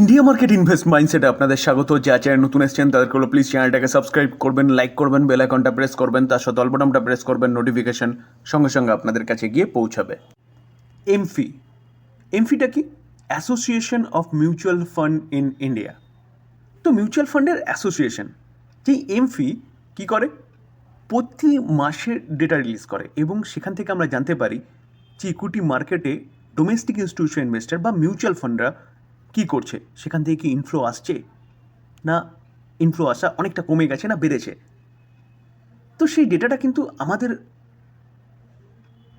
India market invest মাইন্ডসেটে আপনাদের স্বাগত। যা চ্যানেল নতুন এসছেন, তাদেরকে হলো প্লিজ চ্যানেলটাকে সাবস্ক্রাইব করবেন লাইক করবেন বেল আইকনটা প্রেস করবেন, তার সাথে অল্পটামটা প্রেস করবেন নোটিফিকেশন সঙ্গে সঙ্গে আপনাদের কাছে গিয়ে পৌঁছাবে। এমফি এমফিটা কি? Association of mutual fund in India তো মিউচুয়াল ফান্ডের অ্যাসোসিয়েশন যেই এমফি কি করে? প্রতি মাসে ডেটা রিলিজ করে এবং সেখান থেকে আমরা জানতে পারি যে ইকুইটি মার্কেটে ডোমেস্টিক ইনস্টিটিউশন ইনভেস্টার বা মিউচুয়াল ফান্ডরা কী করছে? সেখান থেকে কি ইনফ্লো আসছে? না ইনফ্লো আসা অনেকটা কমে গেছে না বেড়েছে? তো সেই ডেটাটা কিন্তু আমাদের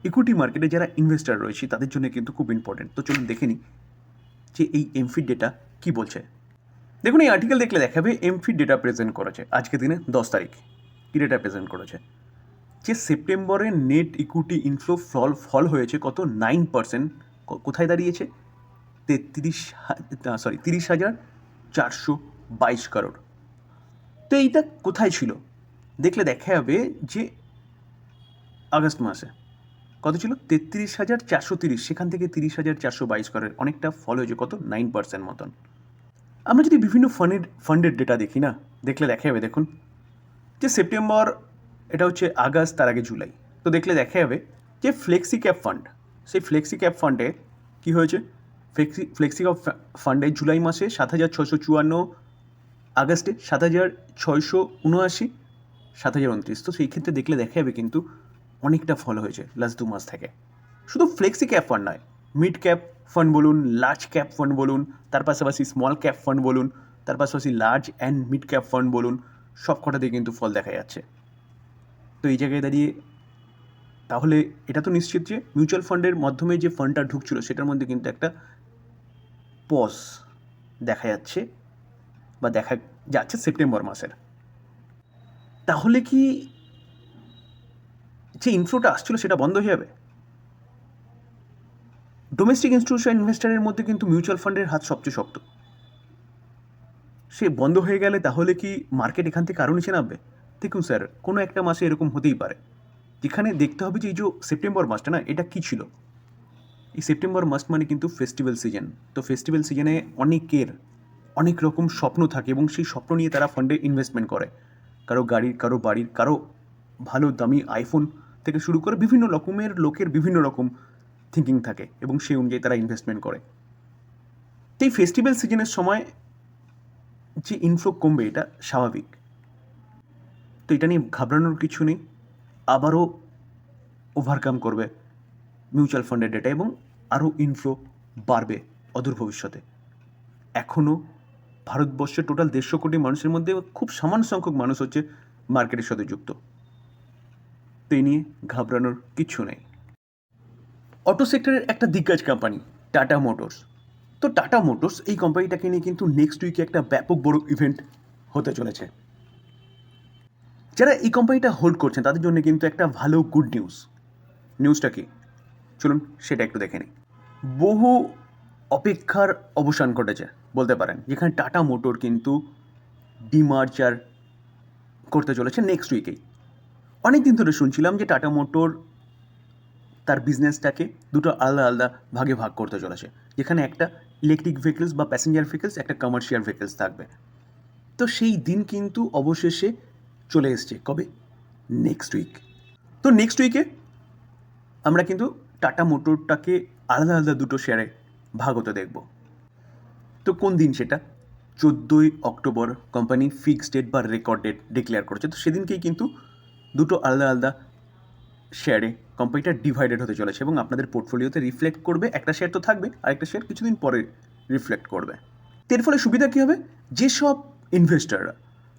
ইকুইটি মার্কেটে যারা ইনভেস্টার রয়েছে, তাদের জন্য কিন্তু খুব ইম্পর্টেন্ট তো চলুন দেখে নিই যে এই এমফিড ডেটা কী বলছে। দেখুন, এই আর্টিকেল দেখলে দেখাবে এমফিড ডেটা প্রেজেন্ট করেছে। আজকে দিনে দশ তারিখ। কী ডেটা প্রেজেন্ট করেছে? যে সেপ্টেম্বরে net equity inflow fall fall হয়েছে কত? নাইন পার্সেন্ট কোথায় দাঁড়িয়েছে? তেত্রিশ সরি তিরিশ হাজার চারশো বাইশ কারোর। তো এইটা কোথায় ছিল? দেখলে দেখা যাবে যে আগস্ট মাসে। কত ছিল? তেত্রিশ হাজার চারশো তিরিশ, সেখান থেকে তিরিশ হাজার চারশো বাইশ করের। অনেকটা ফল হয়েছে কত? নাইন পার্সেন্ট মতন। আমরা যদি বিভিন্ন ফান্ডের ফান্ডের ডেটা দেখি না, দেখলে দেখা যাবে দেখুন যে সেপ্টেম্বর এটা হচ্ছে আগস্ট, তার আগে জুলাই তো দেখলে দেখা যাবে যে ফ্লেক্সি ক্যাপ ফান্ড সেই ফ্লেক্সি ক্যাপ ফান্ডে কী হয়েছে? ফ্লেক্সি ফ্লেক্সি ক্যাপ ফান্ডে জুলাই মাসে সাত হাজার ছশো চুয়ান্ন আগস্টে সাত হাজার ছয়শো উনআশি, সাত হাজার উনত্রিশ। তো সেই ক্ষেত্রে দেখলে দেখা যাবে কিন্তু অনেকটা ফল হয়েছে লাস্ট দু মাস থেকে। শুধু ফ্লেক্সি ক্যাপ ফান্ড নয় মিড ক্যাপ ফান্ড বলুন লার্জ ক্যাপ ফান্ড বলুন, তার পাশাপাশি স্মল ক্যাপ ফান্ড বলুন, তার পাশাপাশি large and mid cap fund বলুন, সব কটাতেই কিন্তু ফল দেখা যাচ্ছে। তো এই জায়গায় দাঁড়িয়ে তাহলে এটা তো নিশ্চিত যে মিউচুয়াল ফান্ডের মাধ্যমে যে ফান্ডটা ঢুকছিল, সেটার মধ্যে কিন্তু একটা পজ দেখা যাচ্ছে বা দেখা যাচ্ছে সেপ্টেম্বর মাসের। তাহলে কি যে ইনফ্লোটা আসছিল সেটা বন্ধ হয়ে যাবে? ডোমেস্টিক ইনস্টিটিউশন ইনভেস্টারের মধ্যে কিন্তু মিউচুয়াল ফান্ডের হাত সবচেয়ে শক্ত। সে বন্ধ হয়ে গেলে তাহলে কি মার্কেট এখান থেকে আরও নিচে নামবে? দেখুন স্যার কোনো একটা মাসে এরকম হতেই পারে। যেখানে দেখতে হবে যে এই যে সেপ্টেম্বর মাসটা না, এটা কী ছিল? এই সেপ্টেম্বর মাস মানে কিন্তু ফেস্টিভ্যাল সিজন তো ফেস্টিভ্যাল সিজনে অনেকের অনেক রকম স্বপ্ন থাকে এবং সেই স্বপ্ন নিয়ে তারা ফান্ডে ইনভেস্টমেন্ট করে। কারও গাড়ির কারও বাড়ির কারও ভালো, দামি আইফোন থেকে শুরু করে বিভিন্ন রকমের লোকের বিভিন্ন রকম থিঙ্কিং থাকে এবং সেই অনুযায়ী তারা ইনভেস্টমেন্ট করে। এই ফেস্টিভ্যাল সিজনের সময় যে ইনফ্লো কমবে এটা স্বাভাবিক। তো এটা নিয়ে ঘাবড়ানোর কিছু নেই। আবারও ওভারকাম করবে। মিউচুয়াল ফান্ডের ডেটা এবং আরও ইনফ্লো বাড়বে অদূর ভবিষ্যতে। এখনও ভারতবর্ষের টোটাল দেড়শো কোটি মানুষের মধ্যে খুব সামান্য সংখ্যক মানুষ হচ্ছে মার্কেটের সাথে যুক্ত। তো নিয়ে ঘাবড়ানোর কিচ্ছু নেই। অটো সেক্টরের একটা দিগ্গজ কোম্পানি টাটা মোটরস তো টাটা মোটরস এই কোম্পানিটাকে নিয়ে কিন্তু নেক্সট উইকে একটা ব্যাপক বড় ইভেন্ট হতে চলেছে। যারা এই কোম্পানিটা হোল্ড করছেন, তাদের জন্য কিন্তু একটা ভালো গুড নিউজ নিউজটা কি? চলুন সেটা একটু দেখে নিই। বহু অপেক্ষার অবসান ঘটেছে, বলতে পারেন। যেখানে টাটা মোটর কিন্তু ডিমার্চার করতে চলেছে নেক্সট উইকেই অনেক দিন ধরে শুনছিলাম যে টাটা মোটর তার বিজনেসটাকে দুটো আলাদা আলাদা ভাগে ভাগ করতে চলেছে। যেখানে একটা ইলেকট্রিক ভেহিকলস বা প্যাসেঞ্জার ভেহিকলস একটা কমার্শিয়াল ভেহিকলস থাকবে। তো সেই দিন কিন্তু অবশেষে চলে এসছে, কবে? নেক্সট উইক তো নেক্সট উইকে আমরা কিন্তু টাটা মোটরটাকে আলাদা আলাদা দুটো শেয়ারে ভাগ হতে দেখব। তো কোন দিন সেটা? চোদ্দোই অক্টোবর কোম্পানি ফিক্সড ডেট বা রেকর্ড ডেট ডিক্লেয়ার করেছে। তো সেদিনকেই কিন্তু দুটো আলাদা আলাদা শেয়ারে কোম্পানিটা ডিভাইডেড হতে চলেছে এবং আপনাদের পোর্টফোলিওতে রিফ্লেক্ট করবে। একটা শেয়ার তো থাকবে, আরেকটা শেয়ার কিছুদিন পরে রিফ্লেক্ট করবে। এর ফলে সুবিধা কী হবে? যেসব ইনভেস্টাররা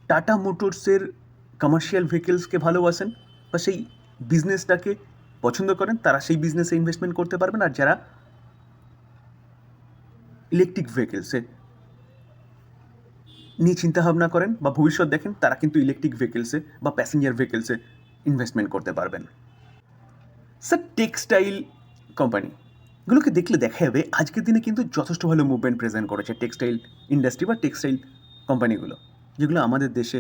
টাটা মোটরসের কমার্শিয়াল ভেহিকেলসকে ভালোবাসেন বা সেই বিজনেসটাকে পছন্দ করেন, তারা সেই বিজনেসে ইনভেস্টমেন্ট করতে পারবেন। আর যারা ইলেকট্রিক ভেহিকেলসে নিয়ে চিন্তাভাবনা করেন বা ভবিষ্যৎ দেখেন, তারা কিন্তু ইলেকট্রিক ভেহিকেলসে বা প্যাসেঞ্জার ভেহিকেলসে ইনভেস্টমেন্ট করতে পারবেন। স্যার টেক্সটাইল কোম্পানি গুলোকে দেখলে দেখা যাবে আজকের দিনে কিন্তু যথেষ্ট ভালো মুভমেন্ট প্রেজেন্ট করেছে টেক্সটাইল ইন্ডাস্ট্রি বা টেক্সটাইল কোম্পানিগুলো যেগুলো আমাদের দেশে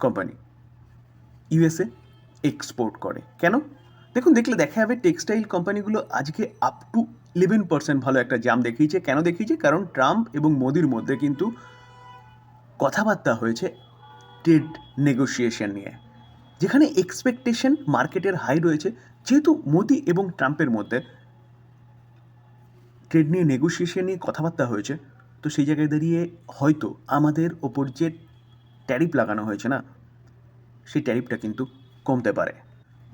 কোম্পানি ইউএসএ এক্সপোর্ট করে। কেন? দেখুন, দেখলে দেখা যাবে টেক্সটাইল কোম্পানিগুলো আজকে আপ টু ইলেভেন পার্সেন্ট ভালো একটা জাম দেখিয়েছে। কেন দেখিয়েছে? কারণ ট্রাম্প এবং মোদির মধ্যে কিন্তু কথাবার্তা হয়েছে ট্রেড নেগোসিয়েশন নিয়ে। যেখানে এক্সপেকটেশন মার্কেটের হাই রয়েছে, যেহেতু মোদি এবং ট্রাম্পের মধ্যে ট্রেড নিয়ে নেগোসিয়েশন নিয়ে কথাবার্তা হয়েছে, তো সেই জায়গায় দাঁড়িয়ে হয়তো আমাদের ওপর যে ট্যারিফ লাগানো হয়েছে না, সেই ট্যারিফটা কিন্তু কমতে পারে।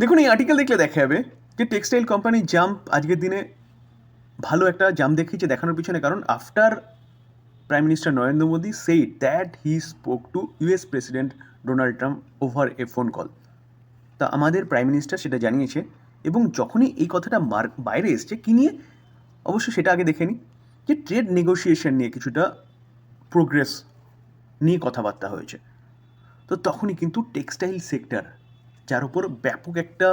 দেখুন, এই আর্টিকেল দেখলে দেখা যাবে যে টেক্সটাইল কোম্পানি জাম্প আজকের দিনে ভালো একটা জাম দেখিয়েছে দেখানোর পিছনে। কারণ after prime minister Narendra Modi সেই that he spoke to US president Donald Trump over a phone call তা আমাদের প্রাইম মিনিস্টার সেটা জানিয়েছে এবং যখনই এই কথাটা মার, বাইরে এসছে, কী নিয়ে? অবশ্য সেটা আগে দেখে নিই যে ট্রেড নেগোসিয়েশন নিয়ে কিছুটা প্রোগ্রেস নিয়ে কথাবার্তা হয়েছে। তো তখনই কিন্তু টেক্সটাইল সেক্টর যার উপর ব্যাপক একটা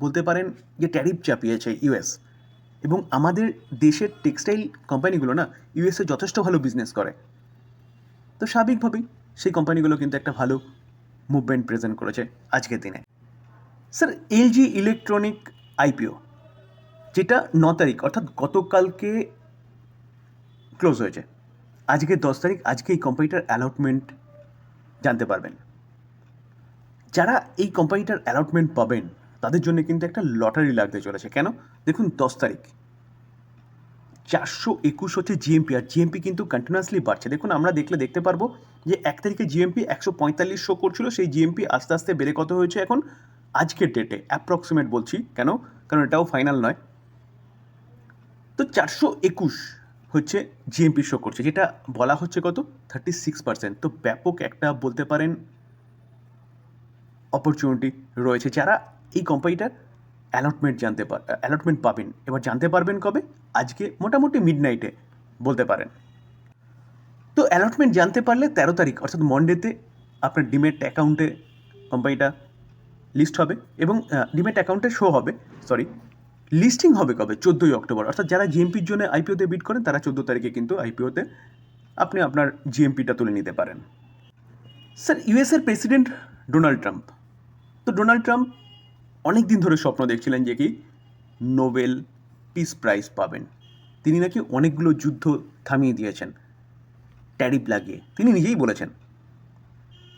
বলতে পারেন যে ট্যারিফ চাপিয়েছে ইউএস এবং আমাদের দেশের টেক্সটাইল কোম্পানিগুলো না ইউএসএ যথেষ্ট ভালো বিজনেস করে। তো স্বাভাবিকভাবেই সেই কোম্পানিগুলো কিন্তু একটা ভালো মুভমেন্ট প্রেজেন্ট করেছে আজকের দিনে। স্যার, এলজি ইলেকট্রনিক আইপিও যেটা ন তারিখ, অর্থাৎ গতকালকে ক্লোজ হয়েছে। আজকে দশ তারিখ, আজকে এই কোম্পানিটার অ্যালটমেন্ট জানতে পারবেন। যারা এই কোম্পানিটার অ্যালটমেন্ট পাবেন, তাদের জন্য কিন্তু একটা লটারি লাগতে চলেছে। কেন? দেখুন, দশ তারিখ। চারশো একুশ হচ্ছে জিএমপি আর জিএমপি কিন্তু কন্টিনিউয়াসলি বাড়ছে। দেখুন, আমরা দেখলে দেখতে পারব যে এক তারিখে জিএমপি একশো পঁয়তাল্লিশ শো করছিল, সেই জিএমপি আস্তে আস্তে বেড়ে কত হয়েছে এখন? আজকের ডেটে অ্যাপ্রক্সিমেট বলছি। কেন? কারণ এটাও ফাইনাল নয়। তো চারশো একুশ হচ্ছে জিএমপি শো করছে, যেটা বলা হচ্ছে কত? থার্টি সিক্স পার্সেন্ট তো ব্যাপক একটা বলতে পারেন অপরচুনিটি রয়েছে যারা এই কোম্পানিটার অ্যালটমেন্ট জানতে পার অ্যালটমেন্ট পাবেন। এবার জানতে পারবেন কবে? আজকে মোটামুটি মিড নাইটে বলতে পারেন। তো অ্যালটমেন্ট জানতে পারলে তেরো তারিখ, অর্থাৎ মন্ডেতে আপনার ডিমেট অ্যাকাউন্টে কোম্পানিটা লিস্ট হবে এবং ডিমেট অ্যাকাউন্টে শো হবে সরি লিস্টিং হবে কবে? চোদ্দোই অক্টোবর। অর্থাৎ যারা জিএমপির জন্য আইপিওতে বিট করেন, তারা চোদ্দ তারিখে কিন্তু আইপিওতে আপনি আপনার জিএমপিটা তুলে নিতে পারেন। স্যার ইউএসের প্রেসিডেন্ট ডোনাল্ড ট্রাম্প তো ডোনাল্ড ট্রাম্প অনেক দিন ধরে স্বপ্ন দেখছিলেন যে কি নোবেল পিস প্রাইজ পাবেন। তিনি নাকি অনেকগুলো যুদ্ধ থামিয়ে দিয়েছেন, ট্যারিফ লাগিয়ে। তিনি নিজেই বলেছেন,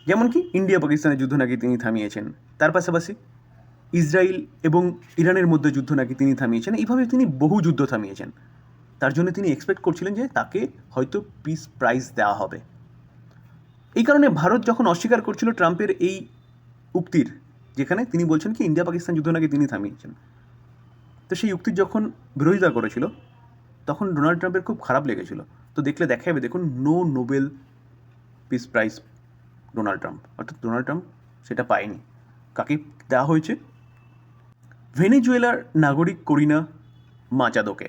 যেমন কি ইন্ডিয়া পাকিস্তানের যুদ্ধ নাকি তিনি থামিয়েছেন, তার পাশাপাশি ইসরায়েল এবং ইরানের মধ্যে যুদ্ধ নাকি তিনি থামিয়েছেন, এইভাবে তিনি বহু যুদ্ধ থামিয়েছেন। তার জন্য তিনি এক্সপেক্ট করছিলেন যে তাকে হয়তো পিস প্রাইজ দেওয়া হবে। এই কারণে ভারত যখন অস্বীকার করছিল ট্রাম্পের এই উক্তির যেখানে তিনি বলছেন কি, ইন্ডিয়া পাকিস্তান যুদ্ধ নাকি তিনি থামিয়েছেন। তো সেই উক্তির যখন বিরোধিতা করেছিল, তখন ডোনাল্ড ট্রাম্পের খুব খারাপ লেগেছিল। তো দেখলে দেখা যাবে দেখুন no Nobel peace prize Donald Trump. অর্থাৎ ডোনাল্ড ট্রাম্প সেটা পায়নি। কাকে দেওয়া হয়েছে? ভেনেজুয়েলার নাগরিক করিনা মাচাদোকে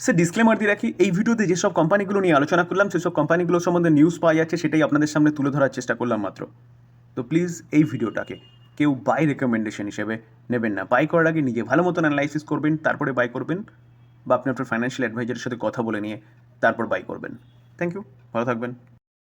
সে ডিসক্লেমার দিয়ে রাখি, এই ভিডিওতে যেসব কোম্পানিগুলো নিয়ে আলোচনা করলাম সেসব কোম্পানিগুলো সম্বন্ধে নিউজ পাওয়া যাচ্ছে, সেটাই আপনাদের সামনে তুলে ধরার চেষ্টা করলাম মাত্র। তো প্লিজ এই ভিডিওটাকে কেউ বাই রেকমেন্ডেশন হিসেবে নেবেন না। বাই করার আগে নিজে ভালো মতন অ্যানালাইসিস করবেন, তারপরে বাই করবেন বা আপনি আপনার ফাইন্যান্সিয়াল অ্যাডভাইজারের সাথে কথা বলে নিয়ে তারপর বাই করবেন। থ্যাংক ইউ ভালো থাকবেন।